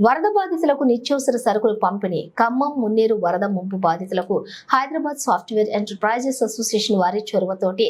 వరద బాధితులకు నిత్యావసర సరుకులు పంపిణీ ఖమ్మం మున్నేరు వరద ముంపు బాధితులకు హైదరాబాద్ సాఫ్ట్వేర్ ఎంటర్ప్రైజెస్ అసోసియేషన్ వారి చొరవతోటి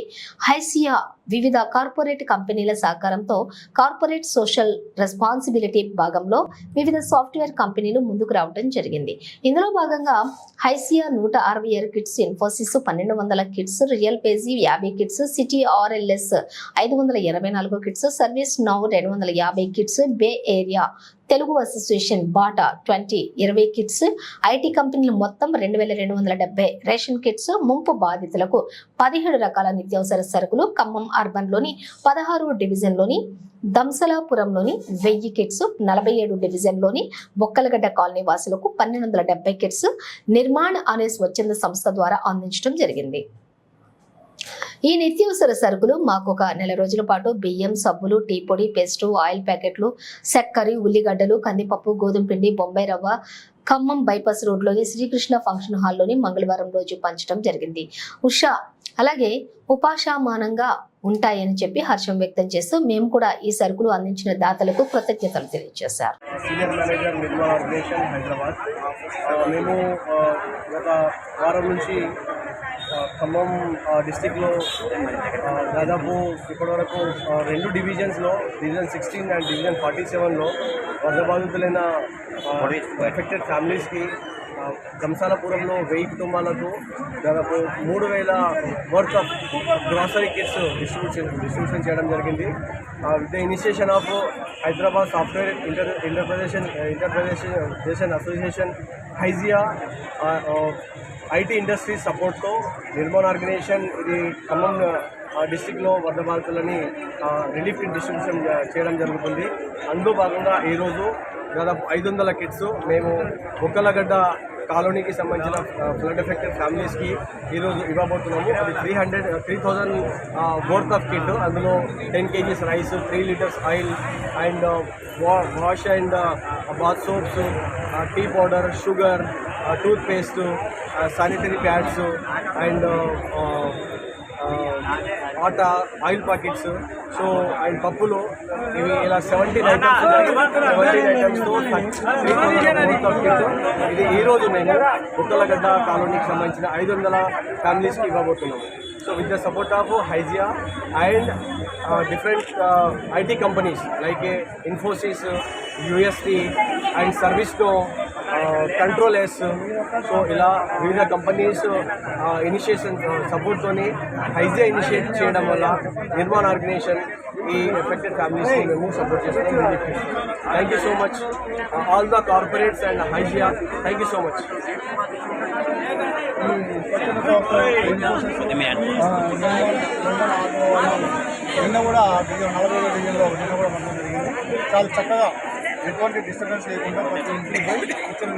హైసియా వివిధ కార్పొరేట్ కంపెనీల సహకారంతో కార్పొరేట్ సోషల్ రెస్పాన్సిబిలిటీ భాగంలో వివిధ సాఫ్ట్వేర్ కంపెనీలు ముందుకు రావడం జరిగింది. ఇందులో భాగంగా హైసియా నూట అరవై ఆరు కిట్స్ ఇన్ఫోసిస్ పన్నెండు వందల కిట్స్ రియల్ పేజీ యాభై కిట్స్ సిటీ ఆర్ఎల్ఎస్ ఐదు వందల ఇరవై నాలుగు కిట్స్ సర్వీస్ నౌ రెండు వందల యాభై kits bay area Telugu association BATA twenty ఇరవై కిట్స్ ఐటీ కంపెనీలు మొత్తం రెండు వేల రెండు వందల డెబ్బై రేషన్ కిట్స్ ముంపు బాధితులకు పదిహేడు రకాల నిత్యావసర సరుకులు ఖమ్మం అర్బన్లోని పదహారు డివిజన్లోని దంసలాపురంలోని వెయ్యి కిట్స్ నలభై ఏడు డివిజన్లోని బొక్కలగడ్డ కాలనీ వాసులకు పన్నెండు వందల డెబ్బై కిట్స్ నిర్మాణ్ అనే స్వచ్ఛంద సంస్థ ద్వారా అందించడం జరిగింది. ఈ నిత్యావసర సరుకులు మాకు ఒక నెల రోజుల పాటు బియ్యం సబ్బులు టీ పొడి పేస్టు ఆయిల్ ప్యాకెట్లు చక్కెర ఉల్లిగడ్డలు కందిపప్పు గోధుమ పిండి బొంబాయి రవ్వ ఖమ్మం బైపాస్ రోడ్లోని శ్రీకృష్ణ ఫంక్షన్ హాల్లోని మంగళవారం రోజు పంచడం జరిగింది. ఉషా అలాగే ఉపాశామానంగా ఉంటాయని చెప్పి హర్షం వ్యక్తం చేస్తూ మేము కూడా ఈ సరుకులు అందించిన దాతలకు కృతజ్ఞతలు తెలియజేశారు. Senior manager organisation Hyderabad. మేము గత వారం నుంచి ఖమ్మం డిస్టిక్లో దాదాపు ఇప్పటివరకు రెండు డివిజన్స్లో division sixteen and division forty సెవెన్లో వరద బాధితులైన ఎఫెక్టెడ్ ఫ్యామిలీస్కి ఆ, వెయ్యి కుటుంబాలకు దాదాపు మూడు వేల worth of grocery kits distribution distribution చేయడం జరిగింది. With the initiation of Hyderabad software inter enterprises enterprises association HYSEA IT industry సపోర్ట్తో నిర్మాణ ఆర్గనైజేషన్ ఇది ఖమ్మం డిస్టిక్లో వరద బాధితులని రిలీఫ్ కిట్ డిస్ట్రిబ్యూషన్ చేయడం జరుగుతుంది. అందులో భాగంగా ఈరోజు దాదాపు ఐదు వందల కిట్స్ మేము ఒక్కలగడ్డ కాలనీకి సంబంధించిన ఫ్లడ్ ఎఫెక్టెడ్ ఫ్యామిలీస్కి ఈరోజు ఇవ్వబోతున్నాము. అది three hundred three thousand worth of kit అందులో ten kgs rice three litres oil and wash and bath soaps tea powder sugar toothpaste sanitary pads and atta oil packets so and పప్పులు. ఇవి ఇలా seventeen items seventeen ఐటమ్స్తో ఇది ఈ రోజు మేము ఉత్తలగడ్డ కాలనీకి సంబంధించిన ఐదు వందల ఫ్యామిలీస్కి ఇవ్వబోతున్నాము so with the support of Hygeia and different IT companies like Infosys UST and సర్వీస్తో control so ఇలా వివిధ కంపెనీస్ ఇనిషియేషన్ సపోర్ట్తోని హైజియా ఇనిషియేట్ చేయడం వల్ల నిర్మాణ ఆర్గనైజేషన్ ఈ ఎఫెక్టెడ్ ఫ్యామిలీస్ని మేము సపోర్ట్ చేస్తున్నాం thank you so much all the corporates and Hygeia thank you so much నిన్న కూడా నలభై డివిజన్లో నిన్న కూడా పంపడం జరిగింది. చాలా చక్కగా ఎటువంటి డిస్టర్బెన్స్ లేకుండా ప్రతి ఇంటికి పోయి ఇచ్చిన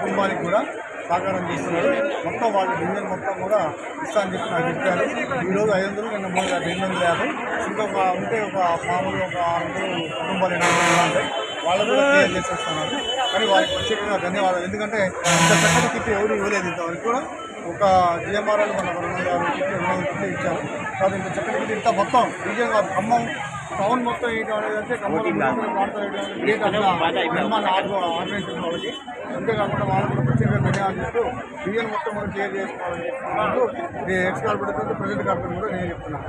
కుటుంబానికి కూడా సహకారం చేస్తున్నారు. మొత్తం వాళ్ళ డివిజన్ మొత్తం కూడా ఇస్తా అని చెప్పి నాకు చెప్పారు. ఈరోజు ఐదు వందలు నిన్న మూడు రెండు వందల యాభై. ఇంకొక ఉంటే ఒక మామూలు ఒక ఆరు వందలు కుటుంబాలు ఎనిమిది ఉంటాయి. వాళ్ళు కూడా క్లియర్ చేసేస్తున్నారు. కానీ వాళ్ళకి ప్రత్యేకంగా ధన్యవాదాలు. ఎందుకంటే ఇంత చక్కటి కిట్ ఎవరు ఇవ్వలేదు ఇంతవరకు కూడా. ఒక జిఎంఆర్ఎల్ మన రెండు వందల యాభై కిట్లు రెండు వందల కిట్లు ఇచ్చారు. కాబట్టి ఇంత చక్కటి కిట్ ఇంత మొత్తం విజయం ఖమ్మం టౌన్ మొత్తం ఏంటి అనేది అంటే ఖమ్మం ప్రాంతం గ్రేట్ అట్లా నిర్మాణ ఆర్గనైజేషన్ వాళ్ళకి అంతేకాకుండా వాళ్ళకి కూడా ప్రత్యేకంగా ధన్యవాదాలు చెప్తూ డివిజన్ మొత్తం కూడా క్లియర్ చేసుకోవాలని చెప్తున్నాను ఎక్స్ కార్పొరేట్ ప్రెసిడెంట్ కార్పొరేట్ కూడా నేను చెప్తున్నాను.